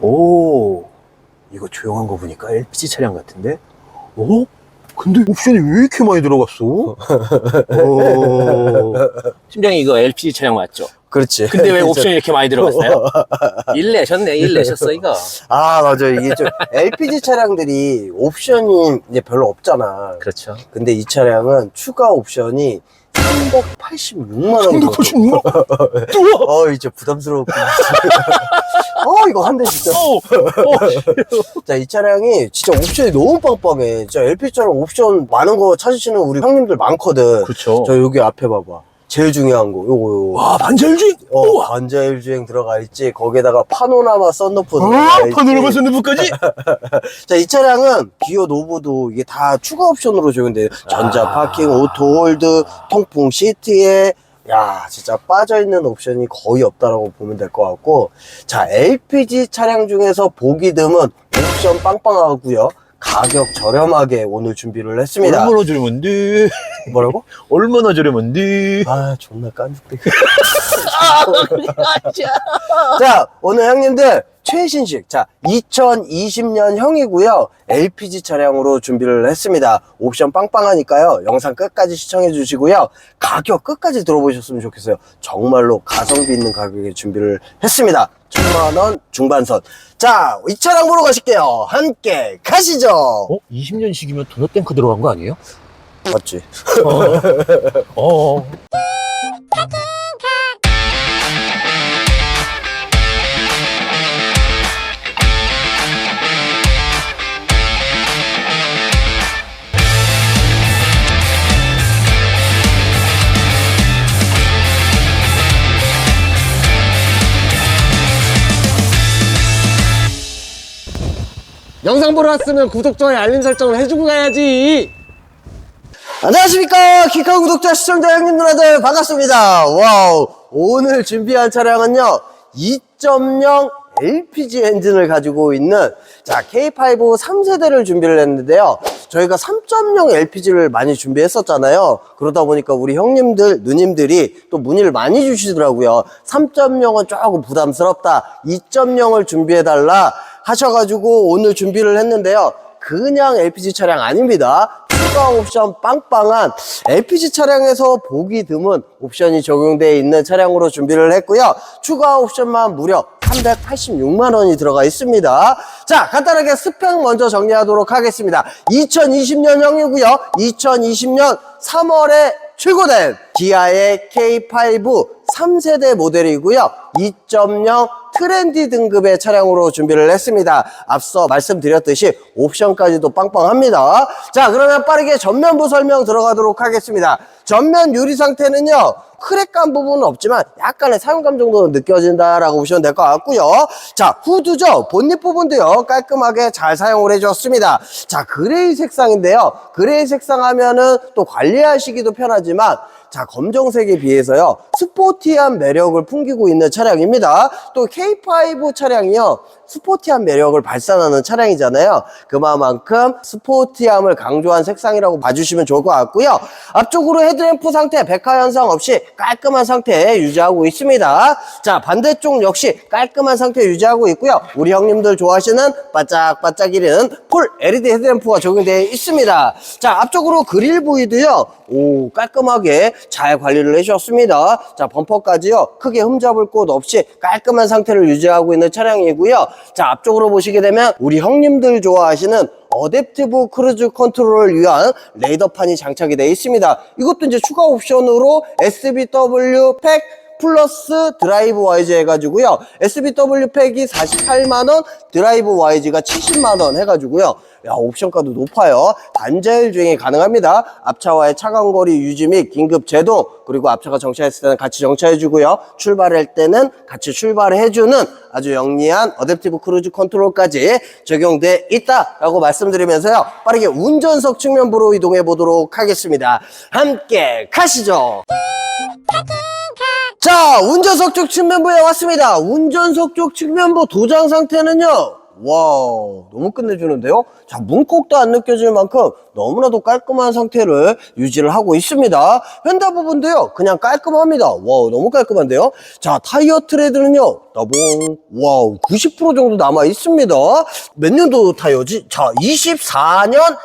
오, 이거 조용한 거 보니까 LPG 차량 같은데? 어? 근데 옵션이 왜 이렇게 많이 들어갔어? 오. 팀장님 이거 LPG 차량 맞죠? 그렇지. 근데 왜 옵션이 이렇게 많이 들어갔어요? 일 내셨네, 일 내셨어, 이거. 아, 맞아. 이게 좀 LPG 차량들이 옵션이 이제 별로 없잖아. 그렇죠. 근데 이 차량은 추가 옵션이 386만 원. 386만? 우와! 어, 이제 부담스럽고. 어, 이거 한 대 진짜. 어, 어. 자, 이 차량이 진짜 옵션이 너무 빵빵해. 진짜 차량 옵션 많은 거 찾으시는 우리 형님들 많거든. 그렇죠. 저 여기 앞에 봐봐. 제일 중요한 거, 요거, 요거. 와, 반절주행? 어, 우와! 반자율 주행 들어가 있지. 거기에다가 파노라마 썬루프 아, 들어가 있지. 파노라마 선루프까지? 자, 이 차량은 기어 노브도 이게 다 추가 옵션으로 적용돼요. 전자 아. 파킹, 오토 홀드, 통풍 시트에 야, 진짜 빠져있는 옵션이 거의 없다라고 보면 될 것 같고. 자, LPG 차량 중에서 보기 드문 옵션 빵빵하고요. 가격 저렴하게 오늘 준비를 했습니다. 얼마나 저렴한데? 뭐라고? 얼마나 저렴한데? 아, 존나 깐죽대. 자, 오늘 형님들 최신식. 자, 2020년 형이고요. LPG 차량으로 준비를 했습니다. 옵션 빵빵하니까요. 영상 끝까지 시청해 주시고요. 가격 끝까지 들어보셨으면 좋겠어요. 정말로 가성비 있는 가격에 준비를 했습니다. 천만 원 중반선. 자, 이 차량 보러 가실게요. 함께 가시죠. 어? 20년식이면 도넛 탱크 들어간 거 아니에요? 맞지? 어. 어. 영상 보러 왔으면 구독, 좋아요, 알림 설정을 해주고 가야지. 안녕하십니까. 키카 구독자 시청자 형님 누나들 반갑습니다. 와우. 오늘 준비한 차량은요 2.0 LPG 엔진을 가지고 있는 자 K5 3세대를 준비를 했는데요. 저희가 3.0 LPG를 많이 준비했었잖아요. 그러다 보니까 우리 형님들 누님들이 또 문의를 많이 주시더라고요. 3.0은 조금 부담스럽다. 2.0을 준비해달라 하셔가지고 오늘 준비를 했는데요 그냥 LPG 차량 아닙니다. 추가 옵션 빵빵한 LPG 차량에서 보기 드문 옵션이 적용되어 있는 차량으로 준비를 했고요. 추가 옵션만 무려 386만 원이 들어가 있습니다. 자, 간단하게 스펙 먼저 정리하도록 하겠습니다. 2020년형이고요. 2020년 3월에 출고된 기아의 K5 3세대 모델이고요. 2.0 트렌디 등급의 차량으로 준비를 했습니다. 앞서 말씀드렸듯이 옵션까지도 빵빵합니다. 자, 그러면 빠르게 전면부 설명 들어가도록 하겠습니다. 전면 유리 상태는요. 크랙감 부분은 없지만 약간의 사용감 정도는 느껴진다라고 보시면 될 것 같고요. 자, 후드죠. 본닛 부분도요. 깔끔하게 잘 사용을 해줬습니다. 자, 그레이 색상인데요. 그레이 색상 하면은 또 관리하시기도 편하지만 자, 검정색에 비해서요, 스포티한 매력을 풍기고 있는 차량입니다. 또 K5 차량이요, 스포티한 매력을 발산하는 차량이잖아요. 그만큼 스포티함을 강조한 색상이라고 봐주시면 좋을 것 같고요. 앞쪽으로 헤드램프 상태, 백화 현상 없이 깔끔한 상태 유지하고 있습니다. 자, 반대쪽 역시 깔끔한 상태 유지하고 있고요. 우리 형님들 좋아하시는 반짝반짝이는 폴 LED 헤드램프가 적용되어 있습니다. 자, 앞쪽으로 그릴 부위도요, 오, 깔끔하게 잘 관리를 해주셨습니다. 자, 범퍼까지요, 크게 흠잡을 곳 없이 깔끔한 상태를 유지하고 있는 차량이고요. 자, 앞쪽으로 보시게 되면 우리 형님들 좋아하시는 어댑티브 크루즈 컨트롤을 위한 레이더판이 장착이 되어 있습니다. 이것도 이제 추가 옵션으로 SBW 팩 플러스 드라이브 YG 해가지고요. SBW 팩이 48만원, 드라이브 YG가 70만원 해가지고요. 야, 옵션가도 높아요. 단자율 주행이 가능합니다. 앞차와의 차간 거리 유지 및 긴급 제동, 그리고 앞차가 정차했을 때는 같이 정차해주고요. 출발할 때는 같이 출발해주는 아주 영리한 어댑티브 크루즈 컨트롤까지 적용돼 있다라고 말씀드리면서요. 빠르게 운전석 측면부로 이동해 보도록 하겠습니다. 함께 가시죠. 자, 운전석 쪽 측면부에 왔습니다. 운전석 쪽 측면부 도장 상태는요. 와우, 너무 끝내주는데요? 자, 문콕도 안 느껴질 만큼 너무나도 깔끔한 상태를 유지를 하고 있습니다. 휀다 부분도요, 그냥 깔끔합니다. 와우, 너무 깔끔한데요? 자, 타이어 트레드는요, 따봉, 와우, 90% 정도 남아 있습니다. 몇 년도 타이어지? 자, 24년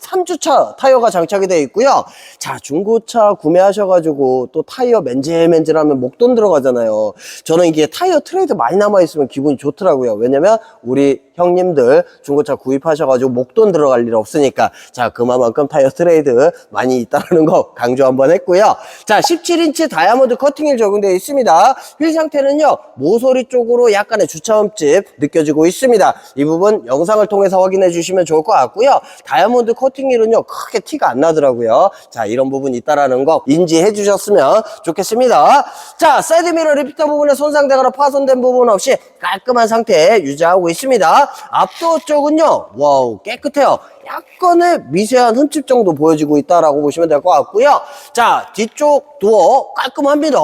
33주차 타이어가 장착이 되어 있고요. 자, 중고차 구매하셔가지고 또 타이어 맨질맨질하면 목돈 들어가잖아요. 저는 이게 타이어 트레이드 많이 남아있으면 기분이 좋더라고요. 왜냐면 우리 형님들 중고차 구입하셔가지고 목돈 들어갈 일 없으니까. 자, 그만큼 타이어 트레이드 많이 있다는 거 강조 한번 했고요. 자, 17인치 다이아몬드 커팅일 적용되어 있습니다. 휠 상태는요, 모서리 쪽으로 약간의 주차음집 느껴지고 있습니다. 이 부분 영상을 통해서 확인해 주시면 좋을 것 같고요. 다이아몬드 커팅 일은요, 크게 티가 안 나더라고요. 자, 이런 부분 있다라는 거 인지해 주셨으면 좋겠습니다. 자, 사이드미러 리피터 부분에 손상되거나 파손된 부분 없이 깔끔한 상태 유지하고 있습니다. 앞도어 쪽은요, 와우, 깨끗해요. 약간의 미세한 흠집 정도 보여지고 있다라고 보시면 될 것 같고요. 자, 뒤쪽 도어 깔끔합니다.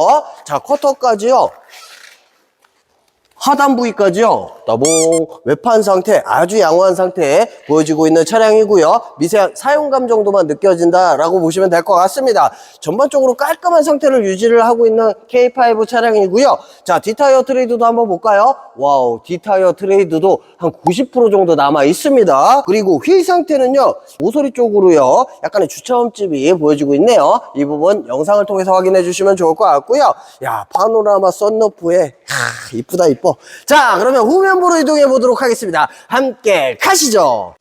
자, 커터까지요. 하단 부위까지요. 따봉 외판 상태 아주 양호한 상태 보여지고 있는 차량이고요. 미세한 사용감 정도만 느껴진다라고 보시면 될 것 같습니다. 전반적으로 깔끔한 상태를 유지를 하고 있는 K5 차량이고요. 자, D타이어 트레이드도 한번 볼까요? 와우, D타이어 트레이드도 한 90% 정도 남아 있습니다. 그리고 휠 상태는요. 모서리 쪽으로요. 약간의 주차음집이 보여지고 있네요. 이 부분 영상을 통해서 확인해 주시면 좋을 것 같고요. 야, 파노라마 썬루프에 하, 이쁘다 이뻐. 자, 그러면 후면부로 이동해 보도록 하겠습니다. 함께 가시죠.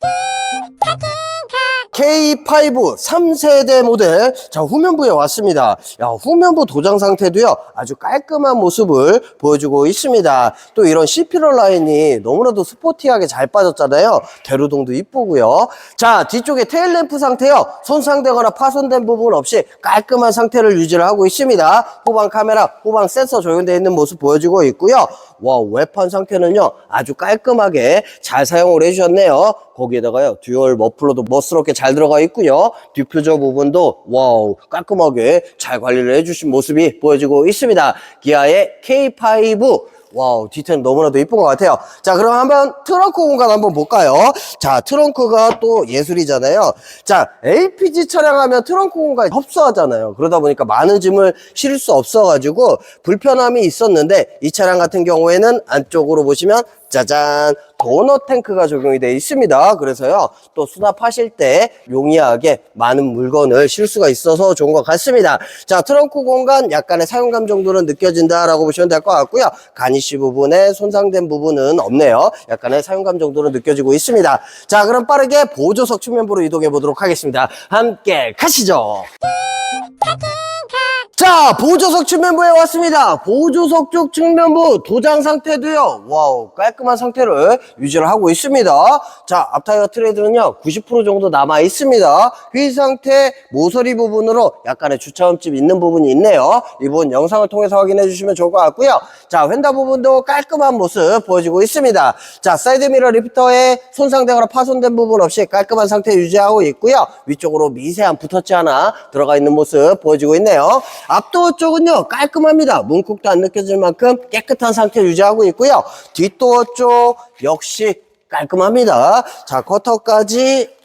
K5 3세대 모델. 자 후면부에 왔습니다. 야 후면부 도장 상태도요. 아주 깔끔한 모습을 보여주고 있습니다. 또 이런 C피러 라인이 너무나도 스포티하게 잘 빠졌잖아요. 대로동도 이쁘고요. 자 뒤쪽에 테일램프 상태요. 손상되거나 파손된 부분 없이 깔끔한 상태를 유지를 하고 있습니다. 후방 카메라 후방 센서 적용되어 있는 모습 보여주고 있고요 와 외판 상태는요 아주 깔끔하게 잘 사용을 해주셨네요. 거기에다가요 듀얼 머플러도 멋스럽게 잘 들어가 있고요. 디퓨저 부분도 와우 깔끔하게 잘 관리를 해주신 모습이 보여지고 있습니다. 기아의 K5 와우 디테일 너무나도 이쁜 것 같아요. 자 그럼 한번 트렁크 공간 한번 볼까요? 자 트렁크가 또 예술이잖아요. 자 LPG 차량 하면 트렁크 공간이 협소하잖아요. 그러다 보니까 많은 짐을 실을 수 없어 가지고 불편함이 있었는데 이 차량 같은 경우에는 안쪽으로 보시면 짜잔. 도넛 탱크가 적용이 되어 있습니다. 그래서요 또 수납하실 때 용이하게 많은 물건을 실 수가 있어서 좋은 것 같습니다. 자 트렁크 공간 약간의 사용감 정도는 느껴진다 라고 보시면 될 것 같고요. 가니쉬 부분에 손상된 부분은 없네요. 약간의 사용감 정도는 느껴지고 있습니다. 자 그럼 빠르게 보조석 측면부로 이동해 보도록 하겠습니다. 함께 가시죠 자, 보조석 측면부에 왔습니다. 보조석 쪽 측면부 도장 상태도요. 와우, 깔끔한 상태를 유지를 하고 있습니다. 자, 앞타이어 트레이드는요. 90% 정도 남아 있습니다. 휠 상태 모서리 부분으로 약간의 주차음집 있는 부분이 있네요. 이 부분 영상을 통해서 확인해 주시면 좋을 것 같고요. 자, 휀다 부분도 깔끔한 모습 보여지고 있습니다. 자, 사이드미러 리프터에 손상되거나 파손된 부분 없이 깔끔한 상태 유지하고 있고요. 위쪽으로 미세한 붓터치 하나 들어가 있는 모습 보여지고 있네요. 앞도어 쪽은요 깔끔합니다. 문콕도 안 느껴질 만큼 깨끗한 상태 유지하고 있고요. 뒷도어 쪽 역시 깔끔합니다. 자 커터까지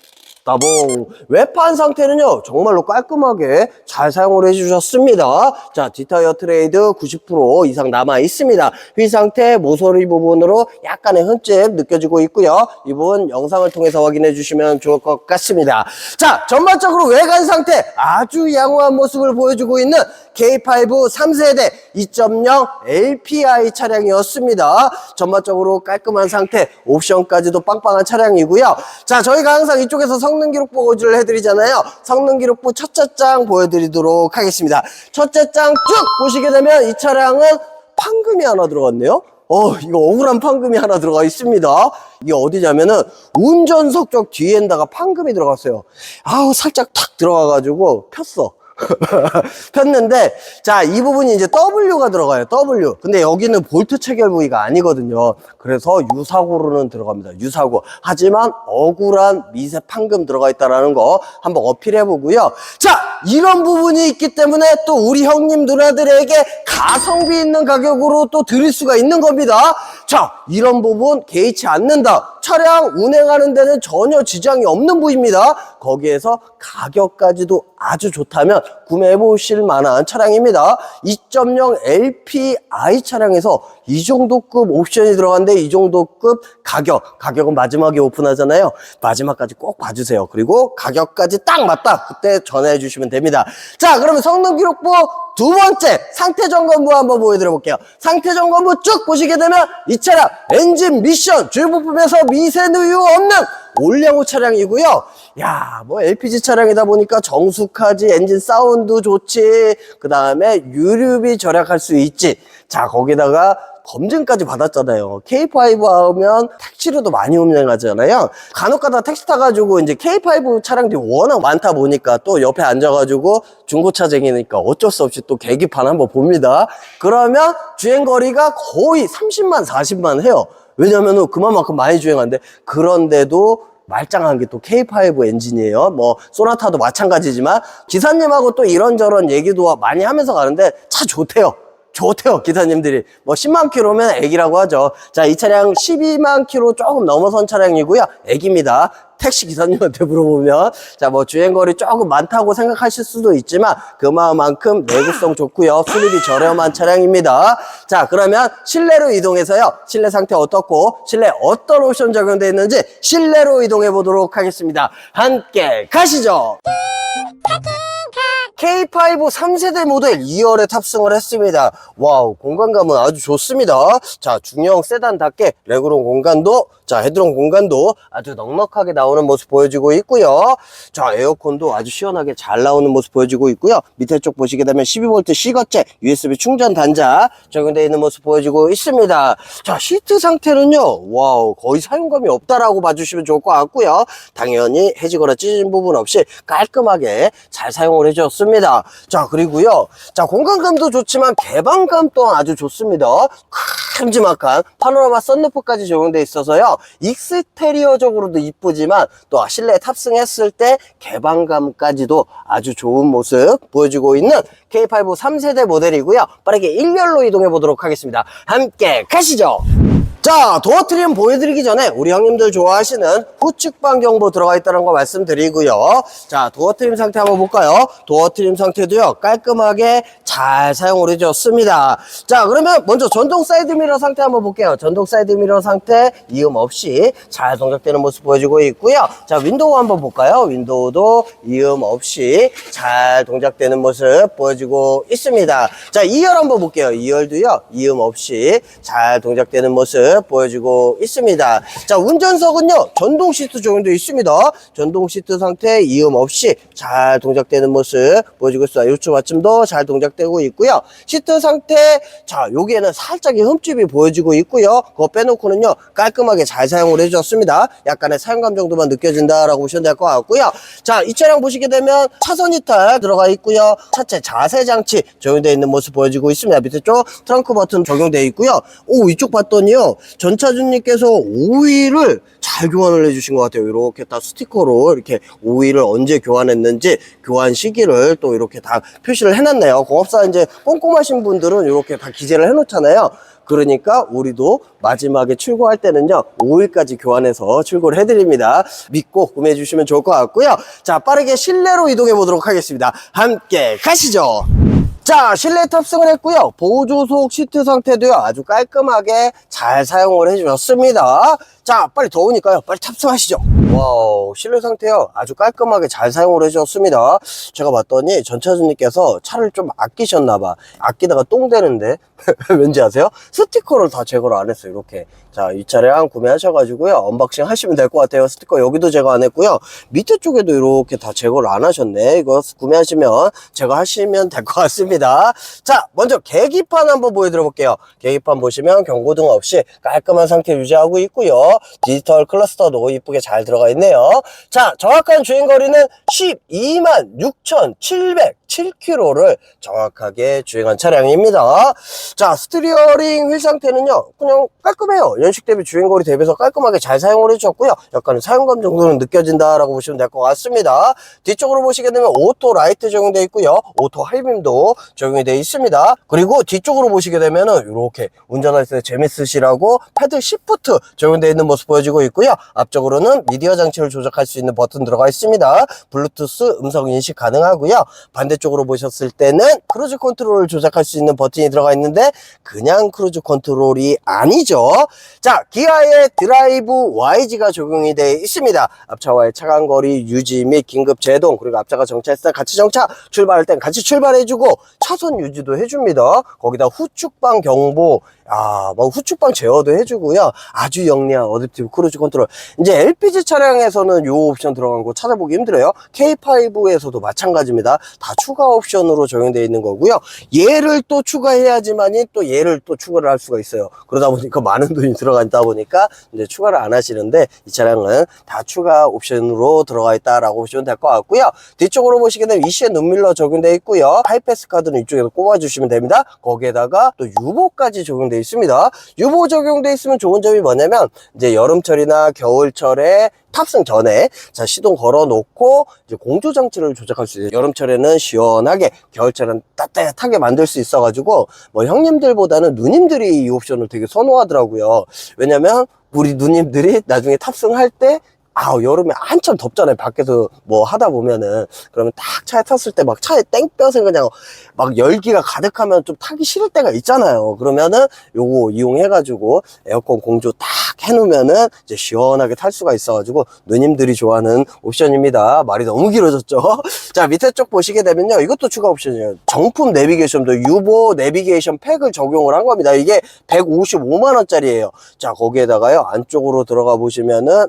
따봉 외판 상태는요 정말로 깔끔하게 잘 사용을 해주셨습니다. 자 뒷타이어 트레이드 90% 이상 남아 있습니다. 휠 상태 모서리 부분으로 약간의 흠집 느껴지고 있고요. 이 부분 영상을 통해서 확인해 주시면 좋을 것 같습니다. 자 전반적으로 외관 상태 아주 양호한 모습을 보여주고 있는 K5 3세대 2.0 LPI 차량이었습니다 전반적으로 깔끔한 상태 옵션까지도 빵빵한 차량이고요 자 저희가 항상 이쪽에서 성능 기록 보고를 해드리잖아요 성능 기록부 첫째 장 보여드리도록 하겠습니다 첫째 장 쭉 보시게 되면 이 차량은 판금이 하나 들어갔네요 어, 이거 억울한 판금이 하나 들어가 있습니다. 이게 어디냐면은 운전석 쪽 뒤에다가 판금이 들어갔어요. 아우, 살짝 탁 들어가가지고 폈어. 폈는데 자 이 부분이 이제 W가 들어가요 W. 근데 여기는 볼트 체결 부위가 아니거든요. 그래서 유사고로는 들어갑니다 유사고. 하지만 억울한 미세 판금 들어가 있다라는 거 한번 어필해 보고요. 자 이런 부분이 있기 때문에 또 우리 형님 누나들에게 가성비 있는 가격으로 또 드릴 수가 있는 겁니다. 자 이런 부분 개의치 않는다 차량 운행하는 데는 전혀 지장이 없는 부위입니다 거기에서 가격까지도 아주 좋다면 구매해 보실 만한 차량입니다. 2.0 LPI 차량에서 이 정도급 옵션이 들어간데 이 정도급 가격, 가격은 마지막에 오픈하잖아요. 마지막까지 꼭 봐주세요. 그리고 가격까지 딱 맞다. 그때 전화해 주시면 됩니다. 자, 그러면 성능 기록부 두 번째 상태 점검부 한번 보여드려 볼게요. 상태 점검부 쭉 보시게 되면 이 차량 엔진 미션 주요 부품에서 미세 누유 없는 올량호 차량이고요. 야, 뭐 LPG 차량이다 보니까 정숙하지, 엔진 사운드 좋지, 그 다음에 유류비 절약할 수 있지. 자, 거기다가 검증까지 받았잖아요. K5 하면 택시로도 많이 운행하잖아요. 간혹가다 택시 타가지고 이제 K5 차량들이 워낙 많다 보니까 또 옆에 앉아가지고 중고차쟁이니까 어쩔 수 없이 또 계기판 한번 봅니다. 그러면 주행거리가 거의 30만, 40만 해요. 왜냐면은 그만큼 많이 주행하는데 그런데도 말짱한 게 또 K5 엔진이에요. 뭐 소나타도 마찬가지지만 기사님하고 또 이런저런 얘기도 많이 하면서 가는데 차 좋대요. 좋대요. 기사님들이. 뭐 10만 킬로면 애기라고 하죠. 자 이 차량 12만 킬로 조금 넘어선 차량이고요. 애기입니다. 택시 기사님한테 물어보면 자 뭐 주행거리 조금 많다고 생각하실 수도 있지만 그만큼 내구성 좋고요. 수리비 저렴한 차량입니다. 자 그러면 실내로 이동해서요. 실내 상태 어떻고 실내 어떤 옵션 적용되어 있는지 실내로 이동해 보도록 하겠습니다. 함께 가시죠 K5 3세대 모델 2열에 탑승을 했습니다. 와우, 공간감은 아주 좋습니다. 자, 중형 세단답게 레그룸 공간도, 자, 헤드룸 공간도 아주 넉넉하게 나오는 모습 보여지고 있고요. 자, 에어컨도 아주 시원하게 잘 나오는 모습 보여지고 있고요. 밑에 쪽 보시게 되면 12V C거째 USB 충전 단자 적용되어 있는 모습 보여지고 있습니다. 자, 시트 상태는요, 와우, 거의 사용감이 없다라고 봐주시면 좋을 것 같고요. 당연히 해지거나 찢어진 부분 없이 깔끔하게 잘 사용을 해주었습니다. 자, 그리고요. 자, 공간감도 좋지만 개방감 또한 아주 좋습니다. 큼지막한 파노라마 썬루프까지 적용되어 있어서요. 익스테리어적으로도 이쁘지만 또 실내에 탑승했을 때 개방감까지도 아주 좋은 모습 보여주고 있는 K5 3세대 모델이고요. 빠르게 1열로 이동해 보도록 하겠습니다. 함께 가시죠. 자, 도어 트림 보여드리기 전에 우리 형님들 좋아하시는 후측방 경보 들어가 있다는 거 말씀드리고요. 자, 도어 트림 상태 한번 볼까요? 도어 트림 상태도요, 깔끔하게 잘 사용을 해줬습니다. 자, 그러면 먼저 전동 사이드 미러 상태 한번 볼게요. 전동 사이드 미러 상태 이음 없이 잘 동작되는 모습 보여주고 있고요. 자, 윈도우 한번 볼까요? 윈도우도 이음 없이 잘 동작되는 모습 보여주고 있습니다. 자, 2열 한번 볼게요. 2열도요, 이음 없이 잘 동작되는 모습 보여주고 있습니다. 자, 운전석은요, 전동 시트 적용되어 있습니다. 전동 시트 상태 이음 없이 잘 동작되는 모습 보여주고 있어요. 요추 받침도 잘 동작되고 있고요. 시트 상태, 자, 여기에는 살짝의 흠집 이 보여지고 있고요. 그거 빼놓고는요, 깔끔하게 잘 사용을 해주었습니다. 약간의 사용감 정도만 느껴진다라고 보시면 될 것 같고요. 자, 이 차량 보시게 되면 차선 이탈 들어가 있고요. 차체 자세 장치 적용되어 있는 모습 보여지고 있습니다. 밑에 쪽 트렁크 버튼 적용되어 있고요. 오, 이쪽 봤더니요. 전차주님께서 오일을 잘 교환을 해주신 것 같아요. 이렇게 딱 스티커로 이렇게 오일을 언제 교환했는지 교환 시기를 또 이렇게 다 표시를 해놨네요. 공업사 이제 꼼꼼하신 분들은 이렇게 다 기재를 해놓잖아요. 그러니까 우리도 마지막에 출고할 때는요 5일까지 교환해서 출고를 해드립니다. 믿고 구매해 주시면 좋을 것 같고요. 자 빠르게 실내로 이동해 보도록 하겠습니다. 함께 가시죠. 자 실내 탑승을 했고요. 보조석 시트 상태도요 아주 깔끔하게 잘 사용을 해주셨습니다. 자 빨리 더우니까요. 빨리 탑승하시죠 와우 실내 상태요. 아주 깔끔하게 잘 사용을 해주셨습니다. 제가 봤더니 전차주님께서 차를 좀 아끼셨나봐. 아끼다가 똥 되는데? 왠지 아세요? 스티커를 다 제거를 안 했어요 이렇게. 자 이 차량 구매하셔가지고요. 언박싱 하시면 될 것 같아요. 스티커 여기도 제거 안 했고요. 밑에 쪽에도 이렇게 다 제거를 안 하셨네. 이거 구매하시면 제거하시면 될 것 같습니다. 자 먼저 계기판 한번 보여드려 볼게요. 계기판 보시면 경고등 없이 깔끔한 상태 유지하고 있고요. 디지털 클러스터도 이쁘게 잘 들어가 있네요. 자 정확한 주행거리는 12만 6,700 157km를 정확하게 주행한 차량입니다. 자, 스티리어링 휠 상태는요, 그냥 깔끔해요. 연식 대비 주행거리 대비해서 깔끔하게 잘 사용을 해주셨고요. 약간의 사용감 정도는 느껴진다라고 보시면 될 것 같습니다. 뒤쪽으로 보시게 되면 오토 라이트 적용되어 있고요. 오토 하이빔도 적용이 되어 있습니다. 그리고 뒤쪽으로 보시게 되면은 이렇게 운전할 때 재밌으시라고 패들 시프트 적용되어 있는 모습 보여지고 있고요. 앞쪽으로는 미디어 장치를 조작할 수 있는 버튼 들어가 있습니다. 블루투스 음성 인식 가능하고요. 반대 쪽으로 보셨을 때는 크루즈 컨트롤을 조작할 수 있는 버튼이 들어가 있는데 그냥 크루즈 컨트롤이 아니죠. 자, 기아의 드라이브 YG가 적용이 되어 있습니다. 앞차와의 차간 거리 유지 및 긴급 제동 그리고 앞차가 정차했을 때 같이 정차 출발할 땐 같이 출발해주고 차선 유지도 해줍니다. 거기다 후축방 경보 아, 뭐 후축방 제어도 해주고요. 아주 영리한 어댑티브 크루즈 컨트롤. 이제 LPG 차량에서는 요 옵션 들어간 거 찾아보기 힘들어요. K5에서도 마찬가지입니다. 다 추가 옵션으로 적용되어 있는 거고요. 얘를 또 추가해야지만이 또 얘를 또 추가를 할 수가 있어요. 그러다 보니까 많은 돈이 들어간다 보니까 이제 추가를 안 하시는데 이 차량은 다 추가 옵션으로 들어가 있다라고 보시면 될 것 같고요. 뒤쪽으로 보시게 되면 ECN 눈밀러 적용되어 있고요. 하이패스 카드는 이쪽에서 꼽아주시면 됩니다. 거기에다가 또 유보까지 적용되어 있습니다. 유보 적용되어 있으면 좋은 점이 뭐냐면 이제 여름철이나 겨울철에 탑승 전에 자 시동 걸어 놓고 이제 공조 장치를 조작할 수 있어요. 여름철에는 시원하게, 겨울철은 따뜻하게 만들 수 있어 가지고 뭐 형님들보다는 누님들이 이 옵션을 되게 선호하더라고요. 왜냐면 우리 누님들이 나중에 탑승할 때 아, 여름에 한참 덥잖아요. 밖에서 뭐 하다 보면은. 그러면 딱 차에 탔을 때 막 차에 땡볕에 그냥 막 열기가 가득하면 좀 타기 싫을 때가 있잖아요. 그러면은 요거 이용해 가지고 에어컨 공조 딱 해놓으면은 이제 시원하게 탈 수가 있어 가지고 누님들이 좋아하는 옵션입니다. 말이 너무 길어졌죠? 자, 밑에 쪽 보시게 되면요. 이것도 추가 옵션이에요. 정품 내비게이션도 유보 내비게이션 팩을 적용을 한 겁니다. 이게 155만원짜리예요. 자, 거기에다가요. 안쪽으로 들어가 보시면은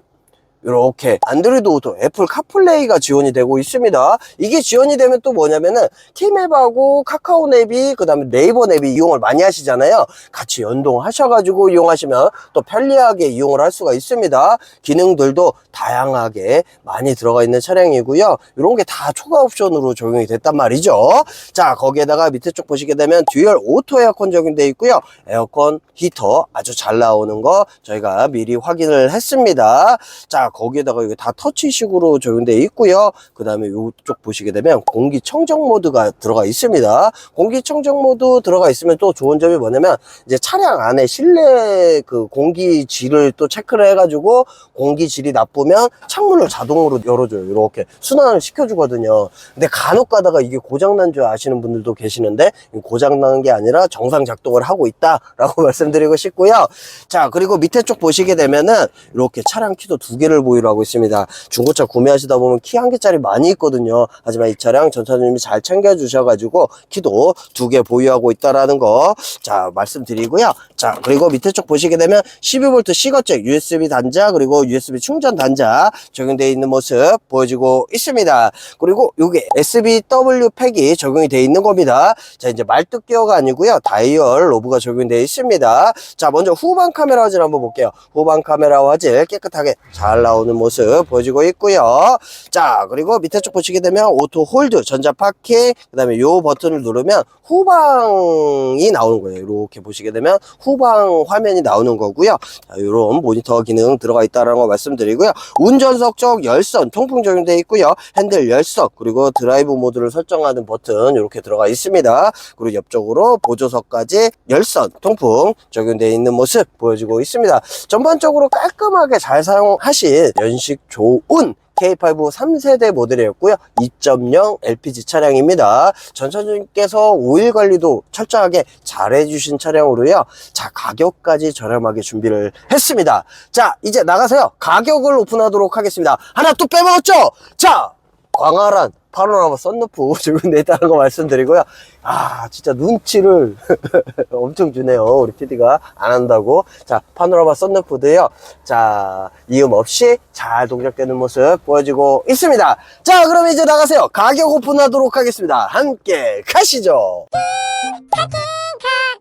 이렇게 안드로이드 오토, 애플 카플레이가 지원이 되고 있습니다. 이게 지원이 되면 또 뭐냐면은 티맵하고 카카오 앱이 그 다음에 네이버 앱이 이용을 많이 하시잖아요. 같이 연동하셔가지고 이용하시면 또 편리하게 이용을 할 수가 있습니다. 기능들도 다양하게 많이 들어가 있는 차량이고요. 이런 게 다 초과 옵션으로 적용이 됐단 말이죠. 자 거기에다가 밑에 쪽 보시게 되면 듀얼 오토 에어컨 적용되어 있고요. 에어컨 히터 아주 잘 나오는 거 저희가 미리 확인을 했습니다. 자 거기에다가 이게 다 터치식으로 적용되어 있고요. 그 다음에 이쪽 보시게 되면 공기청정 모드가 들어가 있습니다. 공기청정 모드 들어가 있으면 또 좋은 점이 뭐냐면 이제 차량 안에 실내 그 공기질을 또 체크를 해가지고 공기질이 나쁘면 창문을 자동으로 열어줘요. 이렇게 순환을 시켜주거든요. 근데 간혹 가다가 이게 고장난 줄 아시는 분들도 계시는데 고장난 게 아니라 정상 작동을 하고 있다라고 말씀드리고 싶고요. 자 그리고 밑에 쪽 보시게 되면은 이렇게 차량 키도 두 개를 보유를 하고 있습니다. 중고차 구매하시다 보면 키 한 개짜리 많이 있거든요. 하지만 이 차량 전차주님이 잘 챙겨주셔가지고 키도 두 개 보유하고 있다라는 거. 자, 말씀드리고요. 자, 그리고 밑에 쪽 보시게 되면 12V C거잭 USB 단자 그리고 USB 충전 단자 적용되어 있는 모습 보여지고 있습니다. 그리고 이게 SBW 팩이 적용이 되어 있는 겁니다. 자, 이제 말뚝 기어가 아니고요. 다이얼 로브가 적용되어 있습니다. 자, 먼저 후방 카메라 화질 한번 볼게요. 후방 카메라 화질 깨끗하게 잘 나 오는 모습 보여지고 있고요. 자, 그리고 밑에 쪽 보시게 되면 오토 홀드, 전자 파킹, 그 다음에 요 버튼을 누르면 후방이 나오는 거예요. 이렇게 보시게 되면 후방 화면이 나오는 거고요. 자, 요런 모니터 기능 들어가 있다는 거 말씀드리고요. 운전석 쪽 열선 통풍 적용되어 있고요. 핸들 열선, 그리고 드라이브 모드를 설정하는 버튼 이렇게 들어가 있습니다. 그리고 옆쪽으로 보조석까지 열선 통풍 적용되어 있는 모습 보여지고 있습니다. 전반적으로 깔끔하게 잘 사용하신 연식 좋은 K5 3세대 모델이었고요. 2.0 LPG 차량입니다. 전차주님께서 오일 관리도 철저하게 잘 해주신 차량으로요. 자, 가격까지 저렴하게 준비를 했습니다. 자, 이제 나가서요. 가격을 오픈하도록 하겠습니다. 하나 또 빼먹었죠? 자, 광활한 파노라마 썬루프 적용돼 있다는 거 말씀드리고요. 아, 진짜 눈치를 엄청 주네요. 우리 PD가 안 한다고. 자, 파노라마 썬루프도요. 자, 이음 없이 잘 동작되는 모습 보여지고 있습니다. 자, 그럼 이제 나가세요. 가격 오픈하도록 하겠습니다. 함께 가시죠.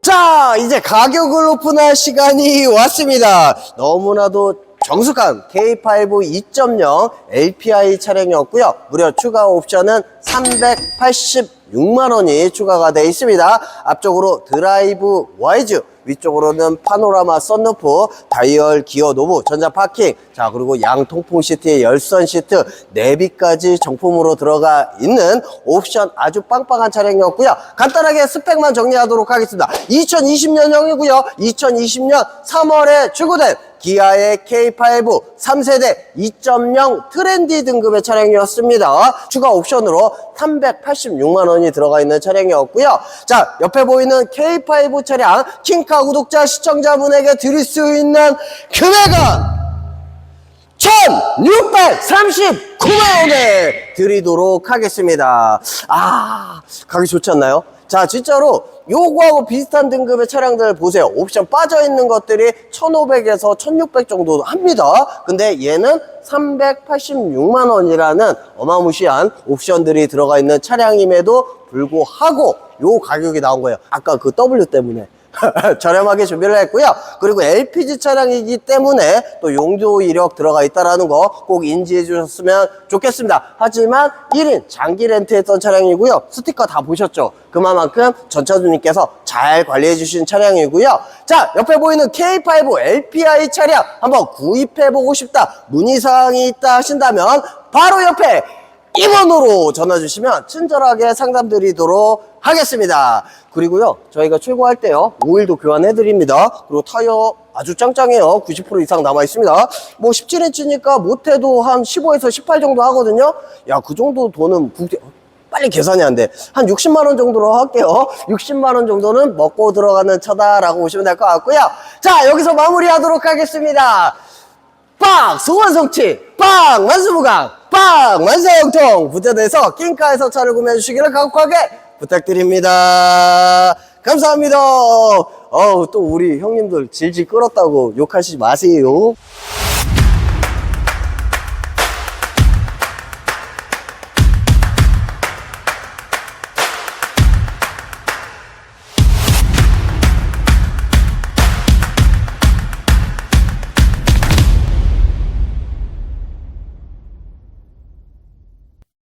자, 이제 가격을 오픈할 시간이 왔습니다. 너무나도 정숙한 K5 2.0 LPI 차량이었고요. 무려 추가 옵션은 86만 원이 추가가 되어 있습니다. 앞쪽으로 드라이브 와이즈, 위쪽으로는 파노라마 썬루프, 다이얼 기어 노브, 전자 파킹, 자 그리고 양 통풍 시트에 열선 시트, 내비까지 정품으로 들어가 있는 옵션 아주 빵빵한 차량이었고요. 간단하게 스펙만 정리하도록 하겠습니다. 2020년형이고요. 2020년 3월에 출고된 기아의 K5 3세대 2.0 트렌디 등급의 차량이었습니다. 추가 옵션으로 386만 원이 들어가 있는 차량이었고요. 자, 옆에 보이는 K5 차량 킹카 구독자 시청자분에게 드릴 수 있는 금액은 1639만원에 드리도록 하겠습니다. 아, 가기 좋지 않나요? 자, 진짜로 요거하고 비슷한 등급의 차량들 보세요. 옵션 빠져있는 것들이 1500에서 1600 정도 합니다. 근데 얘는 386만원이라는 어마무시한 옵션들이 들어가 있는 차량임에도 불구하고 요 가격이 나온 거예요. 아까 그 W 때문에. 저렴하게 준비를 했고요. 그리고 LPG 차량이기 때문에 또 용도 이력 들어가 있다는 거꼭 인지해 주셨으면 좋겠습니다. 하지만 1인 장기 렌트했던 차량이고요. 스티커 다 보셨죠? 그만큼 전차주님께서 잘 관리해 주신 차량이고요. 자, 옆에 보이는 K5 LPI 차량 한번 구입해 보고 싶다. 문의사항이 있다 하신다면 바로 옆에 2번으로 전화 주시면 친절하게 상담 드리도록 하겠습니다. 그리고요, 저희가 출고할 때요, 오일도 교환해 드립니다. 그리고 타이어 아주 짱짱해요. 90% 이상 남아 있습니다. 뭐 17인치니까 못해도 한 15에서 18 정도 하거든요. 야, 그 정도 돈은 국 빨리 계산이 안 돼. 한 60만 원 정도로 할게요. 60만 원 정도는 먹고 들어가는 차다라고 보시면 될 것 같고요. 자, 여기서 마무리하도록 하겠습니다. 빵! 소원성취! 빵! 만수무강! 빵! 만사형통! 부자대에서 킹카에서 차를 구매해 주시기를 간곡하게 부탁드립니다. 감사합니다. 어우, 또 우리 형님들 질질 끌었다고 욕하시지 마세요.